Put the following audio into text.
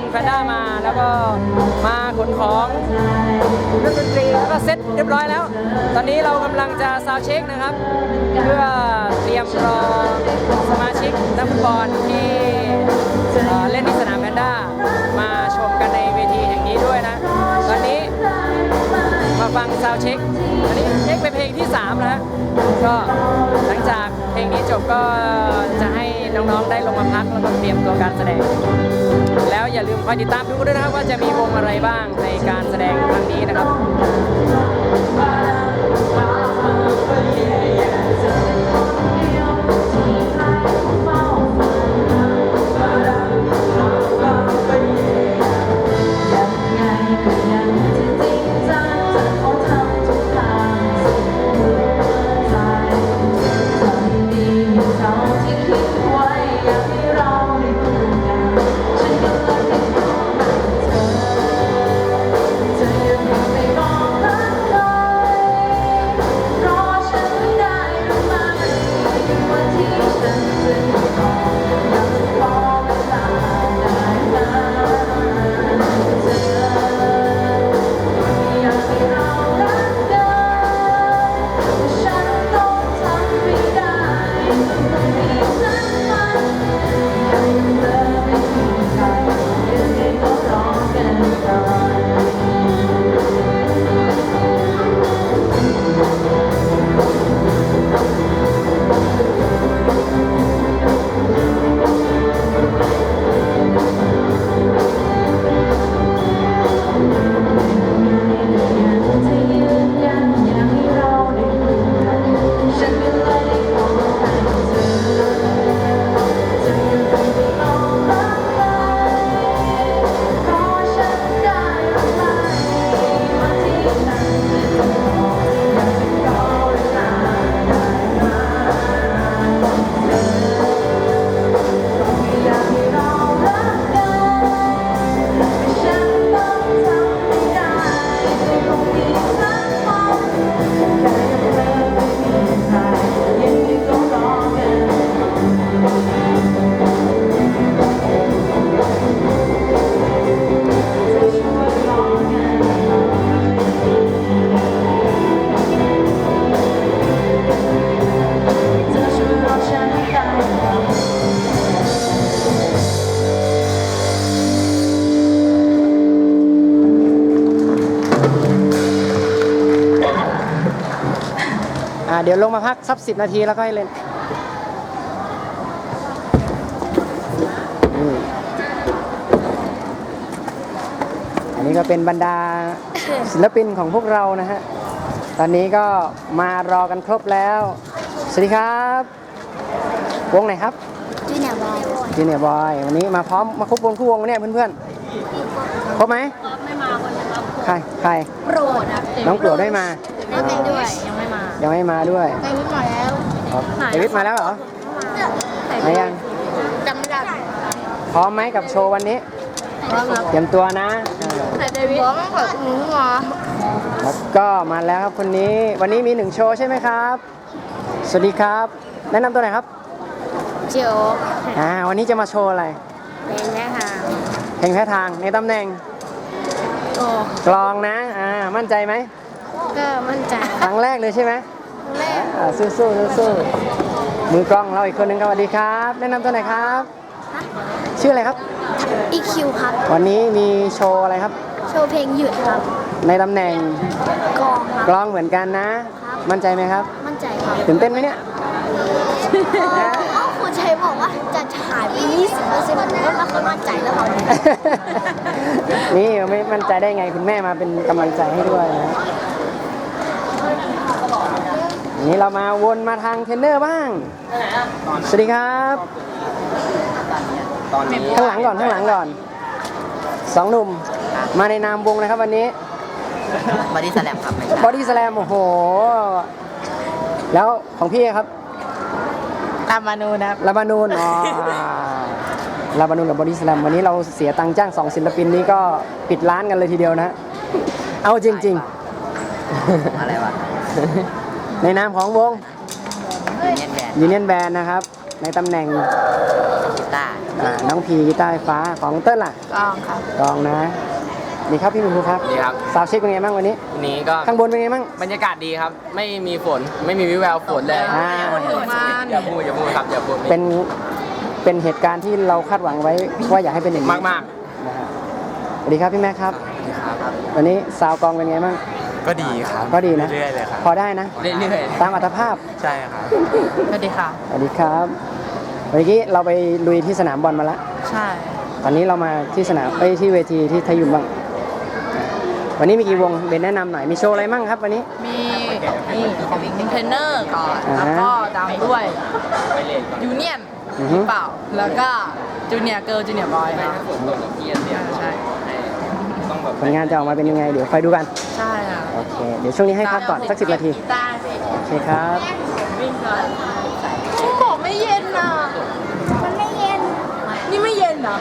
อลแฟนด้ามาแล้วก็มาขนของเครื่องดนตรีแล้วก็เซ็ตเรียบร้อยแล้ว ตอนนี้เรากำลังจะซาวเช็คนะครับ เพื่อเตรียมรอสมาชิกนักฟุตบอลที่เเล่นที่สนามแพนด้ามาชมกันในเวทีแห่งนี้ด้วยนะ ตอนนี้มาฟังซาวเช็คอันนี้เช็คเป็นเพลงที่ 3 นะฮะก็หลังจากเพลงนี้จบก็จะให้ น้องๆได้ลงมาพักแล้วก็เตรียมตัวการแสดง แล้วอย่าลืมคอยติดตามดูด้วยนะครับว่าจะมีวงอะไรบ้างในการแสดงครั้งนี้นะครับ ต้อ เดี๋ยวลงมาพักสักสิบนาทีแล้วก็ให้เล่นนี่อันนี้ก็เป็นบรรดาศิลปินของพวกเรานะฮะ ตอนนี้ก็มารอกันครบแล้ว สวัสดีครับ วงไหนครับจูเนียร์บอยจีเนียบอยวันนี้มาพร้อมมาครบวงคู่วงเนี่ยเพื่อนๆครบไหมไม่มาคนนึงครับใครใครโปรดครับน้องโปรดได้มาแล้วแต่ด้วยยังไม่มา ยังไม่มาด้วยแต่วิทย์มาแล้วครับเดวิดมาแล้วเหรอไหนยังจำไม่ได้พร้อมไหมกับโชว์วันนี้พร้อมครับเตรียมตัวนะแต่เดวิดพร้อมกับหนูมาแล้วก็มาแล้วครับคนนี้วันนี้มีหนึ่งโชว์ใช่ไหมครับ สวัสดีครับ แนะนำตัวหน่อยครับเจียวอ่าวันนี้จะมาโชว์อะไรเป็นแม่ทางเพลงแพ้ทางในตำแหน่งโอ้กลองนะ อ่า มั่นใจไหม ก็มั่นใจ ครั้งแรกเลยใช่ไหมแรกอ่า สู้สู้สู้สู้มือกล้องเราอีกคนหนึ่งครับสวัสดีครับ แนะนำตัวหน่อยครับ ชื่ออะไรครับอีคิวครับ วันนี้มีโชว์อะไรครับ โชว์เพลงหยุดครับ ในตำแหน่งกองครับกลองเหมือนกันนะมั่นใจไหมครับมั่นใจครับตื่นเต้นไหมเนี่ยอ้าวคุณชัยบอกว่าจะถ่ายไป20%ผมก็ไม่ค่อยมั่นใจแล้วครับ นี่ไม่มั่นใจได้ไงคุณแม่มาเป็นกำลังใจให้ด้วยนะวั นนี้เรามาวนมาทางเทรนเนอร์บ้าง สวัสดีครับ ตอนนี้ข้างหลังก่อนข้างหลังก่อน สองหนุ่ม มาในนามวงนะครับวันนี้ บอดี้สแลมครับไม่ใช่บอดี้สแลมโอ้โห แล้วของพี่ครับตามมานูนะครับ ลาบานูนอ๋อลาบานูนกับบอดี้สแลมวันนี้เราเสียตังค์จ้างสองศิลปินนี้ก็ปิดร้านกันเลยทีเดียวนะ เอาจริงอะไรวะๆ ในนามของวงยูเนียนแบนยูเนียนแบนนะครับ ในตำแหน่งกีตาร์อ่าน้องพีกีตาร์ไฟฟ้าของเติ้ลล่ะกองครับกองนะนี่ครับพี่มิวครับดีครับ สาวเช็คเป็นไงบ้างวันนี้ วันนี้ก็ข้างบนเป็นไงบ้าง บรรยากาศดีครับ ไม่มีฝน ไม่มีวิแววฝนเลยอ่า อย่าพูดอย่าพูดครับอย่าพูดเป็นเป็นเหตุการณ์ที่เราคาดหวังไว้ว่าอยากให้เป็นอย่างนี้มากมากนะฮะสวัสดีครับพี่แม่ครับครับ วันนี้ซาวกองเป็นไงบ้าง ก็ดีครับก็ดีนะ เรื่อยๆเลยครับ พอได้นะ เรื่อยตามอัตภาพ ๆ ใช่ครับ สวัสดีค่ะ สวัสดีครับเมื่อกี้เราไปลุยที่สนามบอลมาแล้วใช่ ตอนนี้เรามาที่สนามเอ้ยที่เวทีที่ทยุมบ้าง วันนี้มีกี่วงเบนแนะนำหน่อย มีโชว์อะไรมั่งครับวันนี้ มีนี่ของเทรนเนอร์ก่อน อ่าแล้วฮะก็ตามด้วยยูเนียนอือหฮึรือเปล่า แล้วก็จูเนียร์เกิร์ลจูเนียร์บอยค่ะใช่ ผลงานจะออกมาเป็นยังไง เดี๋ยวคอยดูกัน ใช่ค่ะ โอเค เดี๋ยวช่วงนี้ให้พักก่อนสักสิบนาทีกีตาร์สิโอเคครับวิ่งก่อน